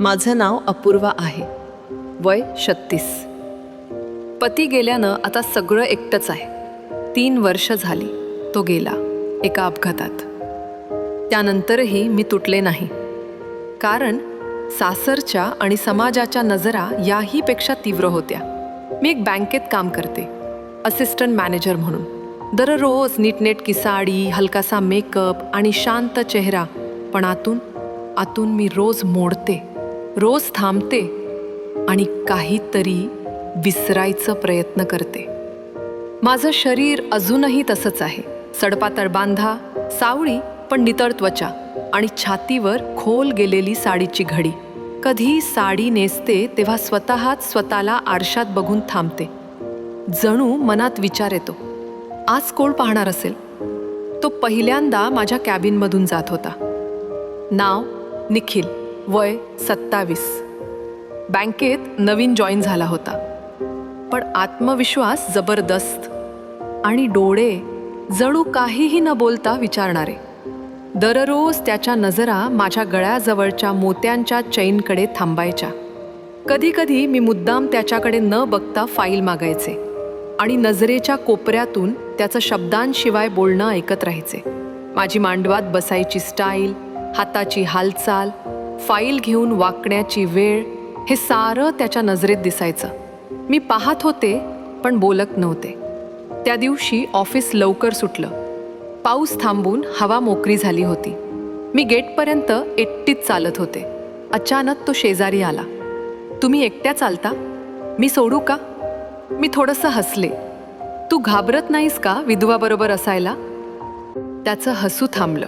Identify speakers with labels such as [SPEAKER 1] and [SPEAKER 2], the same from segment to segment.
[SPEAKER 1] माझं नाव अपूर्वा आहे. वय छत्तीस. पती गेल्यानं आता सगळं एकटंच आहे. तीन वर्ष झाली तो गेला एका अपघातात. त्यानंतरही मी तुटले नाही. कारण सासरच्या आणि समाजाच्या नजरा याहीपेक्षा तीव्र होत्या. मी एक बँकेत काम करते असिस्टंट मॅनेजर म्हणून. दररोज नीटनेटकी साडी हलकासा मेकअप आणि शांत चेहरा. पण आतून आतून मी रोज मोडते. रोज थांबते आणि काहीतरी विसरायचा प्रयत्न करते. माझं शरीर अजूनही तसंच आहे. सडपातळ बांधा सावळी पण नितळ त्वचा आणि छातीवर खोल गेलेली साडीची घडी. कधी साडी नेसते तेव्हा स्वतःच स्वतःला आरशात बघून थांबते. जणू मनात विचार येतो आज कोण पाहणार असेल? तो पहिल्यांदा माझ्या कॅबिनमधून जात होता. नाव निखिल. वय सत्तावीस. बँकेत नवीन जॉईन झाला होता. पण आत्मविश्वास जबरदस्त आणि डोळे जणू काहीही न बोलता विचारणारे. दररोज त्याच्या नजरा माझ्या गळ्याजवळच्या मोत्यांच्या चैनकडे थांबायच्या. कधीकधी मी मुद्दाम त्याच्याकडे न बघता फाईल मागायचे आणि नजरेच्या कोपऱ्यातून त्याचं शब्दांशिवाय बोलणं ऐकत राहायचे. माझी मांडवात बसायची स्टाईल हाताची हालचाल फाईल घेऊन वाकण्याची वेळ हे सारं त्याच्या नजरेत दिसायचं. मी पाहत होते पण बोलत नव्हते. त्या दिवशी ऑफिस लवकर सुटलं. पाऊस थांबून हवा मोकरी झाली होती. मी गेटपर्यंत एकटीच चालत होते. अचानक तो शेजारी आला. तुम्ही एकट्या चालता? मी सोडू का? मी थोडंसं हसले. तू घाबरत नाहीस का विधवाबरोबर असायला? त्याचं हसू थांबलं.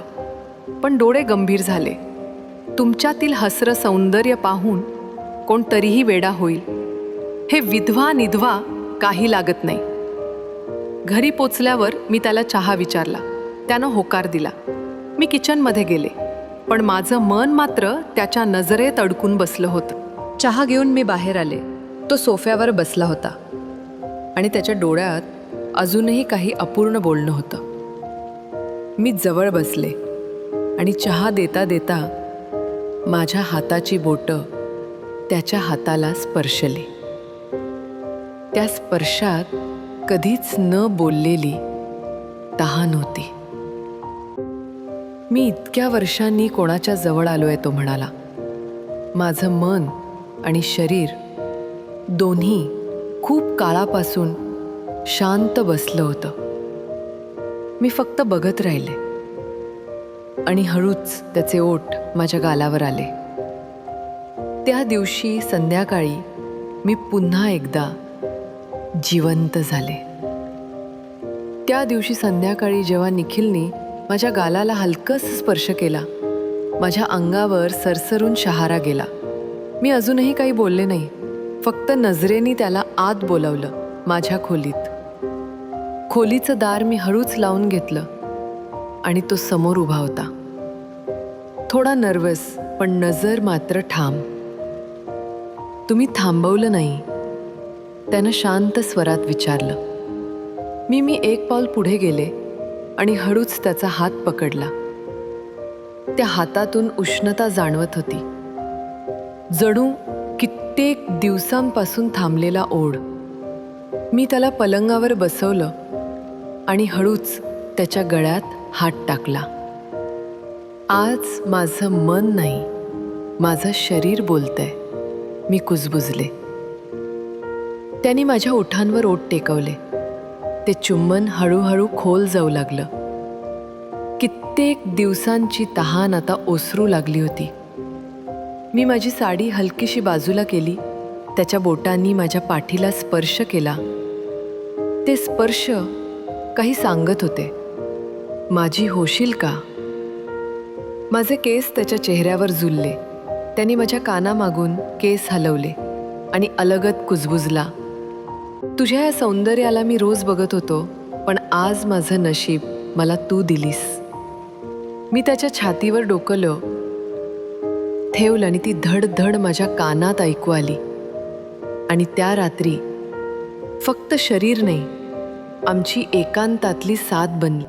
[SPEAKER 1] पण डोळे गंभीर झाले. तुमच्यातील हसरं सौंदर्य पाहून कोणतरीही वेडा होईल. हे विधवा निधवा काही लागत नाही. घरी पोचल्यावर मी त्याला चहा विचारला. त्यानं होकार दिला. मी किचनमध्ये गेले. पण माझं मन मात्र त्याच्या नजरेत अडकून बसलं होतं. चहा घेऊन मी बाहेर आले. तो सोफ्यावर बसला होता. आणि त्याच्या डोळ्यात अजूनही काही अपूर्ण बोलणं होतं. मी जवळ बसले. आणि चहा देता देता माझ्या हाताची बोटं त्याच्या हाताला स्पर्शली. त्या स्पर्शात कधीच न बोललेली तहान होती. मी इतक्या वर्षांनी कोणाच्या जवळ आलोय तो म्हणाला. माझं मन आणि शरीर दोन्ही खूप काळापासून शांत बसलं होतं. मी फक्त बघत राहिले. आणि हळूच त्याचे ओठ माझ्या गालावर आले. त्या दिवशी संध्याकाळी मी पुन्हा एकदा जिवंत झाले. त्या दिवशी संध्याकाळी जेव्हा निखिलनी माझ्या गालाला हलकस स्पर्श केला माझ्या अंगावर सरसरून शहारा गेला. मी अजूनही काही बोलले नाही फक्त नजरेनी त्याला आत बोलावलं माझ्या खोलीत. खोलीचं दार मी हळूच लावून घेतलं. आणि तो समोर उभा होता. थोडा नर्वस पण नजर मात्र ठाम. तुम्ही थांबवलं नाही. त्यानं शांत स्वरात विचारलं. मी मी एक पाऊल पुढे गेले आणि हळूच त्याचा हात पकडला. त्या हातातून उष्णता जाणवत होती. जणू कित्येक दिवसांपासून थांबलेला ओढ. मी त्याला पलंगावर बसवलं आणि हळूच त्याच्या गळ्यात हात टाकला. आज माझं मन नाही माझं शरीर बोलतंय. मी कुजबुजले. त्यांनी माझ्या ओठांवर ओठ टेकवले. ते चुंबन हळूहळू खोल जाऊ लागलं. कित्येक दिवसांची तहान आता ओसरू लागली होती. मी माझी साडी हलकीशी बाजूला केली त्याच्या बोटांनी माझ्या पाठीला स्पर्श केला. ते स्पर्श काही सांगत होते. माझी होशील का? माझे केस त्याच्या चेहऱ्यावर झुलले त्यांनी माझ्या कानामागून केस हलवले आणि अलगत कुजबुजला. तुझ्या या सौंदर्याला मी रोज बघत होतो पण आज माझं नशीब मला तू दिलीस. मी त्याच्या छातीवर डोकलं ठेवलं आणि ती धड धड माझ्या कानात ऐकू आली. आणि त्या रात्री फक्त शरीर नाही आमची एकांतातली साथ बनली.